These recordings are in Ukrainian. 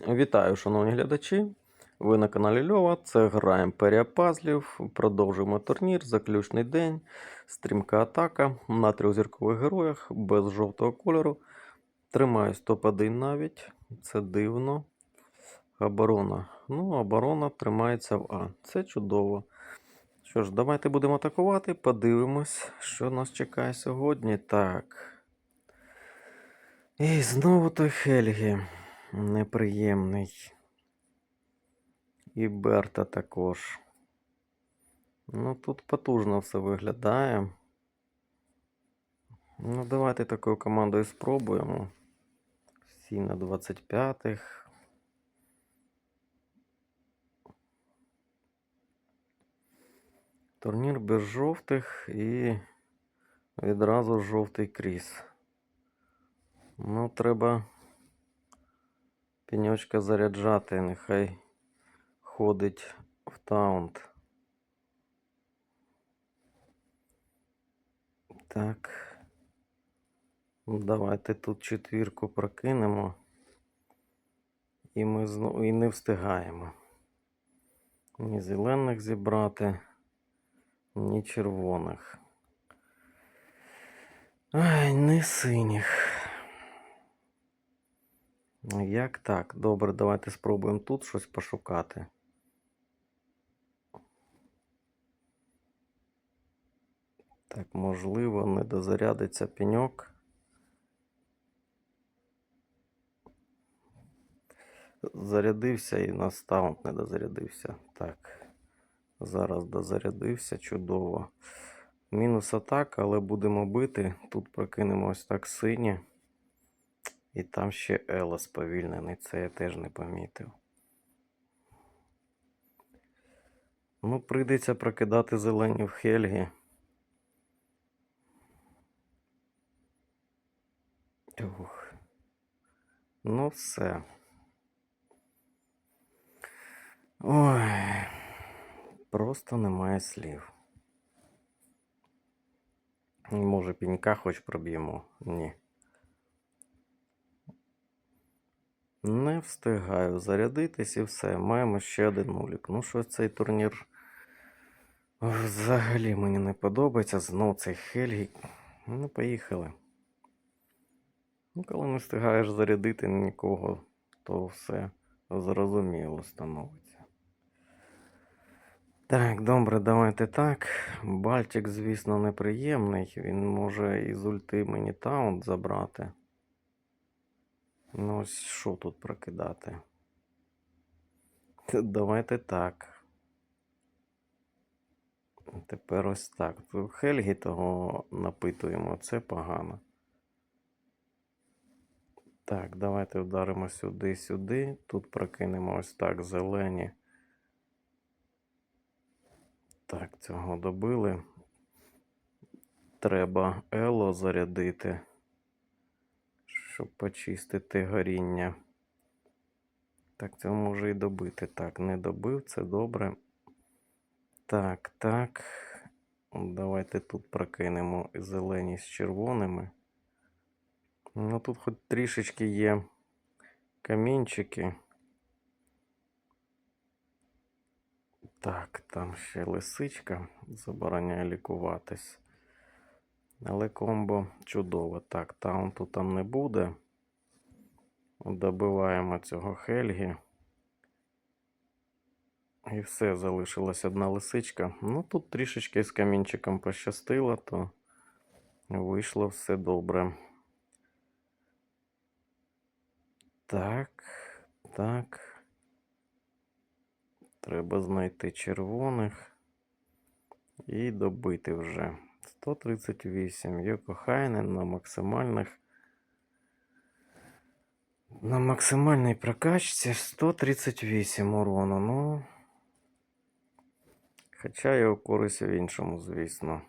Вітаю, шановні глядачі. Ви на каналі Льова. Це гра Імперія Пазлів. Продовжуємо турнір, заключний день, стрімка атака на трьох зіркових героях без жовтого кольору. Тримаюсь топ-1 навіть. Це дивно. Оборона. Ну, оборона тримається в А. Це чудово. Що ж, давайте будемо атакувати. Подивимось, що нас чекає сьогодні. Так. І знову той Хельгі. Неприємний. І Берта також. Ну, тут потужно все виглядає. Ну, давайте такою командою спробуємо. Всі на 25-х. Турнір без жовтих і відразу жовтий кріс. Ну, треба пеньочка заряджати, нехай ходить в таунт. Так. Ну, Давайте тут четвірку прокинемо. І ми знову і не встигаємо. Ні зелених зібрати, ні червоних. Ай, не синіх. Як так? Добре, давайте спробуємо тут щось пошукати. Так, можливо, не дозарядиться пеньок. Зарядився і на стаунт не дозарядився. Так. Зараз дозарядився, чудово. Мінус атака, але будемо бити. Тут прокинемо ось так синє. І там ще Ела сповільнений, це я теж не помітив. Ну, прийдеться прокидати зелені в Хельгі. Ух. Ну, все. Ой, просто немає слів. Може, пінька хоч проб'ємо? Ні. Не встигаю зарядитись і все. Маємо ще один нулік. Ну що цей турнір взагалі мені не подобається. Знов цей Хельгі. Ну, поїхали. Ну, коли не встигаєш зарядити нікого, то все зрозуміло становиться. Так, добре, давайте так. Бальтик, звісно, неприємний. Він може із ульти мені таунт забрати. Ну, ось що тут прокидати? Давайте так. Тепер ось так. Хельгі того напитуємо, це погано. Так, давайте вдаримо сюди, сюди. Тут прокинемо ось так зелені. Так, цього добили. Треба Ело зарядити, щоб почистити горіння. Так, цього може і добити. Так, не добив, це добре. Так, так. Давайте тут прокинемо зелені з червоними. Ну, тут хоч трішечки є камінчики. Так, там ще лисичка забороняє лікуватись. Але комбо чудово. Так, таунту там не буде. Добиваємо цього Хельгі. І все, залишилась одна лисичка. Ну, тут трішечки з камінчиком пощастило, то вийшло все добре. Так, так. Треба знайти червоних і добити вже. 138. Йокохайнен на максимальних. На максимальній прокачці 138 урону. Ну. Хоча його користь в іншому, звісно.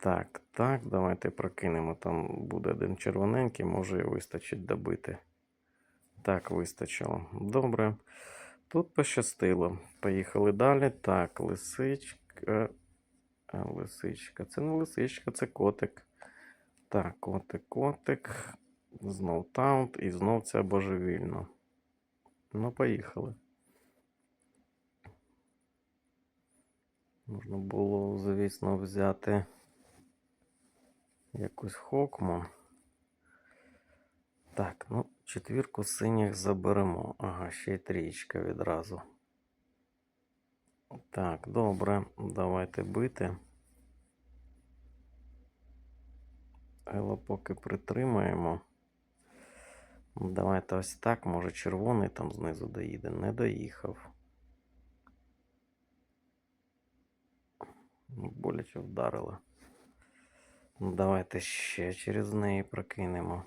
Так, так, давайте прокинемо. Там буде один червоненький, може і вистачить добити. Так, вистачило. Добре. Тут пощастило. Поїхали далі. Так, лисичка. Лисичка. Це не лисичка, це котик. Так, котик, котик. Знов таунт і знов ця божевільна. Ну, поїхали. Можна було, звісно, взяти якусь хокму. Так, ну, четвірку синіх заберемо. Ага, ще й трієчка відразу. Так, добре, давайте бити. Ело поки притримаємо. Давайте ось так. Може червоний там знизу доїде. Не доїхав. Боляче вдарило. Давайте ще через неї прокинемо.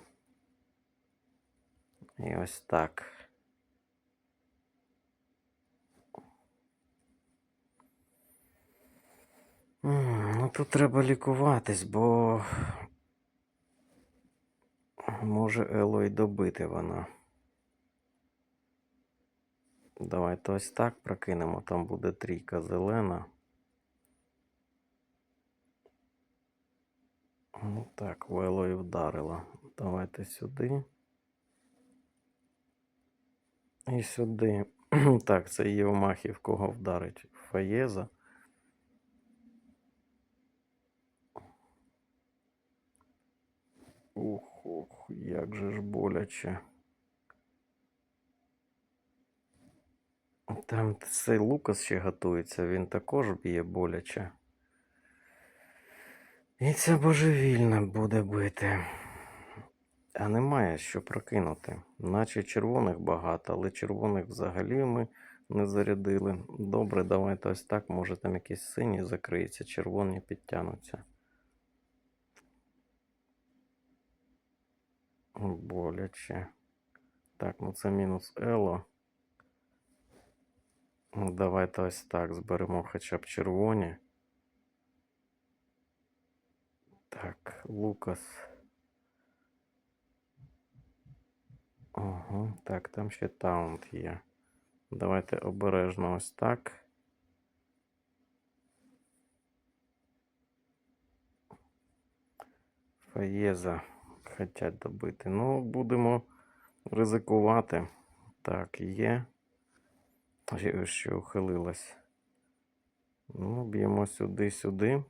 І ось так. Ну тут треба лікуватись, бо може Ело й добити вона. Давайте ось так прокинемо. Там буде трійка зелена. Ну так, в Ело і вдарила. Давайте сюди. І сюди. Так, це Євмахів кого вдарить? Фаєза. Ух, ух, як же ж боляче. Там цей Лукас ще готується, він також б'є боляче. І ця божевільна буде бити. А немає що прокинути. Наче червоних багато, але червоних взагалі ми не зарядили. Добре, давайте ось так. Може там якісь сині закриються, червоні підтягнуться. Боляче. Так, ну це мінус Ело. Ну, Давайте ось так зберемо хоча б червоні. Так, Лукас. Ага, так, там ще таунт є. Давайте обережно ось так. Фаєза Хотять добити. Ну, будемо ризикувати. Так, є. Ще ухилилась. Ну, б'ємо сюди-сюди.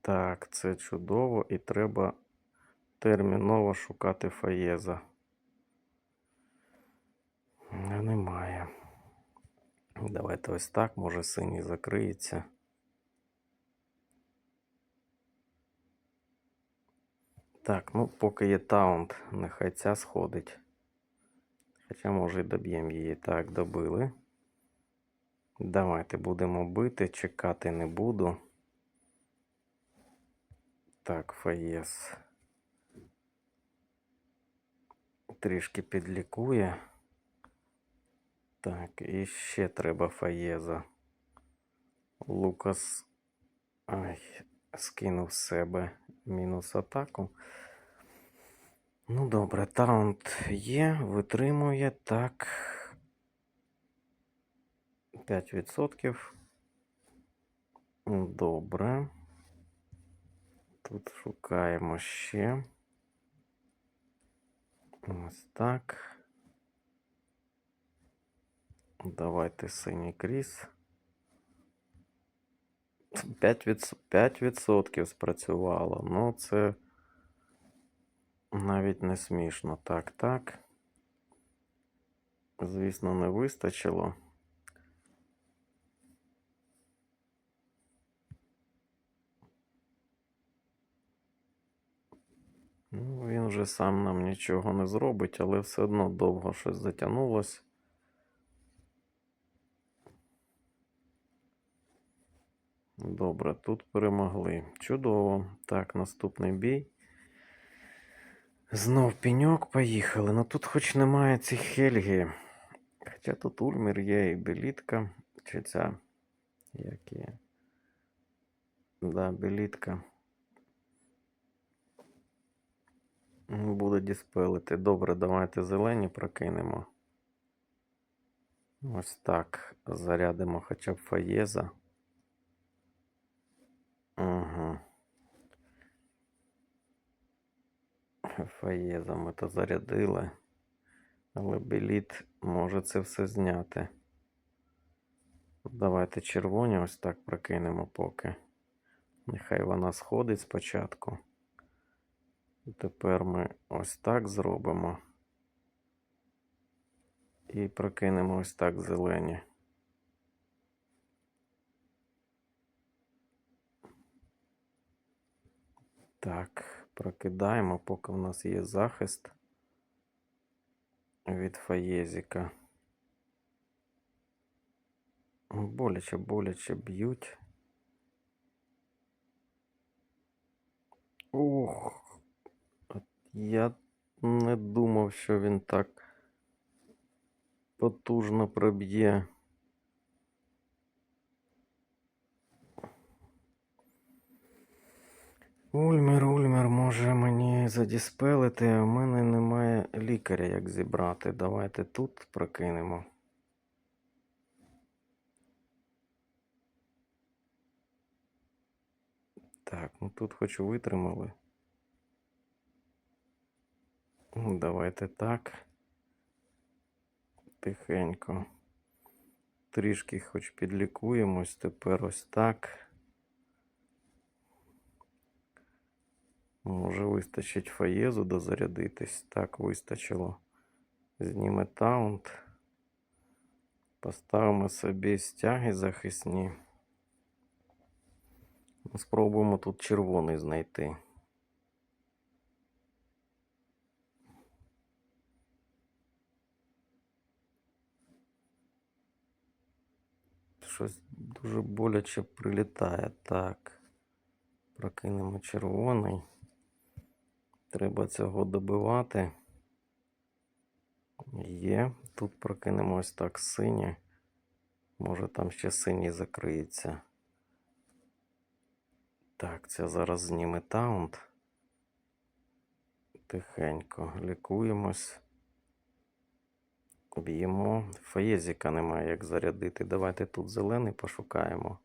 Так, це чудово, і треба терміново шукати Фаєза. Немає. Давайте ось так, може синій закриється. Так, ну поки є таунт, нехай ця сходить. Хоча, може, і доб'ємо її. Так, добили. Давайте будемо бити, чекати не буду. Так, Фаєс. Трішки підлікує. Так, і ще треба Фаєза. Лукас. Ай, скинув себе мінус атаку. Ну, добре, таунт є, витримує так. 5%. Добре. Тут шукаємо ще. Ось так. Давайте синій кріс. 5%, 5% спрацювало. Ну, це навіть не смішно. Так, так. Звісно, не вистачило. Ну, він вже сам нам нічого не зробить, але все одно довго щось затягнулось. Добре, тут перемогли. Чудово. Так, наступний бій. Знов пеньок, поїхали. Ну тут хоч немає цих Хельги. Хоча тут Ульмір є і Белітка. Чи ця. Як є? Да, Белітка. Буде діспелити. Добре, давайте зелені прокинемо. Ось так. Зарядимо хоча б Фаєза. Угу. Фаєза ми то зарядили. Але біліт може це все зняти. Давайте червоні ось так прокинемо поки. Нехай вона сходить спочатку. І Тепер ми ось так зробимо. І прокинемо ось так зелені. Так, прокидаємо, поки в нас є захист від фаєзіка. Боляче, боляче б'ють. Ох, я не думав, що він так потужно проб'є. Ульмер, Ульмер може мені задіспелити, а в мене немає лікаря, як зібрати. Давайте тут прокинемо. Так, ну тут хоч витримали. Ну, Давайте так. Тихенько. Трішки хоч підлікуємось, тепер ось так. Може вистачить фаєзу дозарядитись. Так, вистачило. Зніме таунт. Поставимо собі стяги захисні. Спробуємо тут червоний знайти. Щось дуже боляче прилітає. Так. Прокинемо червоний. Треба цього добивати. Є. Тут прокинемо ось так синє. Може там ще синій закриється. Так, це зараз зніме таунт. Тихенько лікуємось. Б'ємо. Фаєзіка немає як зарядити. Давайте тут зелений пошукаємо.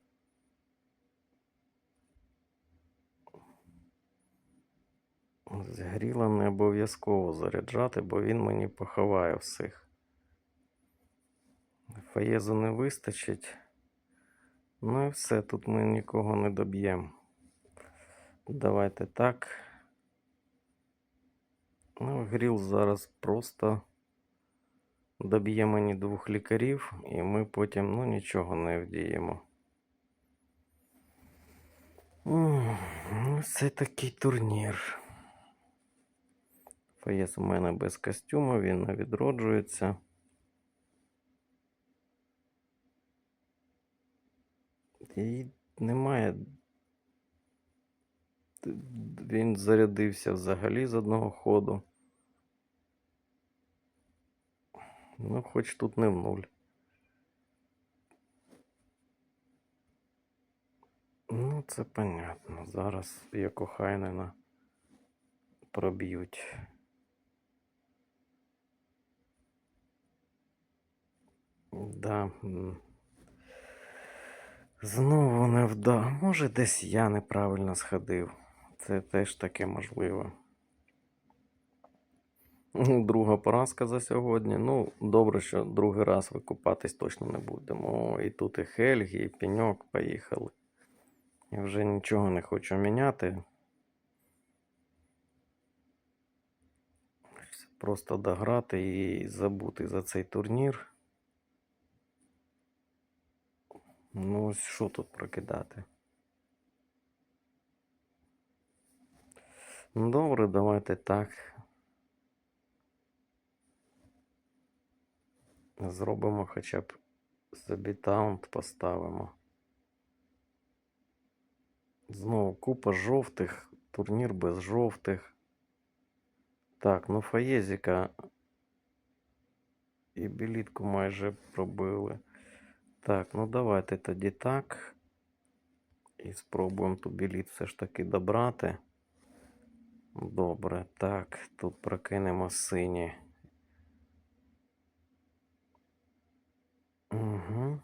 Згріла не обов'язково заряджати, бо він мені поховає всіх. Фаєзу не вистачить. Ну і все, тут ми нікого не доб'ємо. Давайте так. Ну, Гріл зараз просто доб'є мені двох лікарів, і ми потім ну, нічого не вдіємо. Ну, це такий турнір. Фаєс у мене без костюму, він не відроджується. І немає. Він зарядився взагалі з одного ходу. Ну, хоч тут не в нуль. Ну, це понятно. Зараз як Хайнена проб'ють. Да. Знову не вда. Може, десь я неправильно сходив. Це теж таке можливо. Друга поразка за сьогодні. Ну, добре, що другий раз викупатись точно не будемо. О, і тут і Хельгі, і пеньок поїхали. І вже нічого не хочу міняти. Просто дограти і забути за цей турнір. Ну, ось що тут прокидати? Ну, добре, давайте так. Зробимо хоча б собі таунт поставимо. Знову купа жовтих, турнір без жовтих. Так, ну Фаєзіка і білітку майже пробили. Так, ну давайте тоді так. І спробуємо ту біліт все ж таки добрати. Добре, так, тут прокинемо сині. Угу.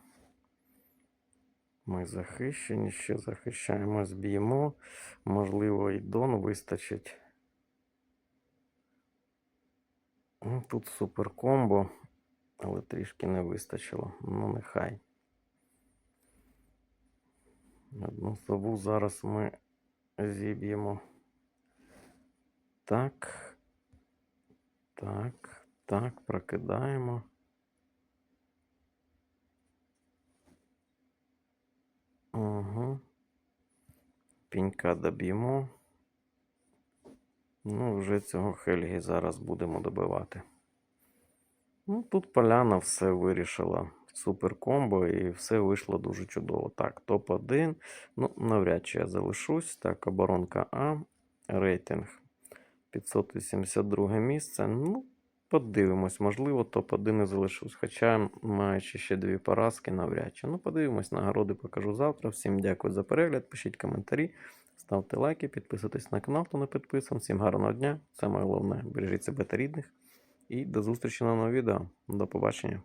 Ми захищені, ще захищаємо, зб'ємо. Можливо, і Дон вистачить. Ну, Тут супер комбо, але трішки не вистачило. Ну, нехай. Одну сову зараз ми зіб'ємо. Так. Так, так, прокидаємо. Угу. Пінька доб'ємо. Ну, вже цього Хельгі зараз будемо добивати. Ну, тут поляна все вирішила. Супер комбо і все вийшло дуже чудово. Так, топ-1. Ну, навряд чи я залишусь. Так, оборонка А. Рейтинг 582 місце. Ну, подивимось, можливо, топ-1 і залишусь. Хоча, маючи ще дві поразки, навряд чи. Ну, подивимось, нагороди покажу завтра. Всім дякую за перегляд. Пишіть коментарі, ставте лайки, підписуйтесь на канал, хто не підписан. Всім гарного дня. Саме головне, бережіть себе та рідних. І до зустрічі на новому відео. До побачення.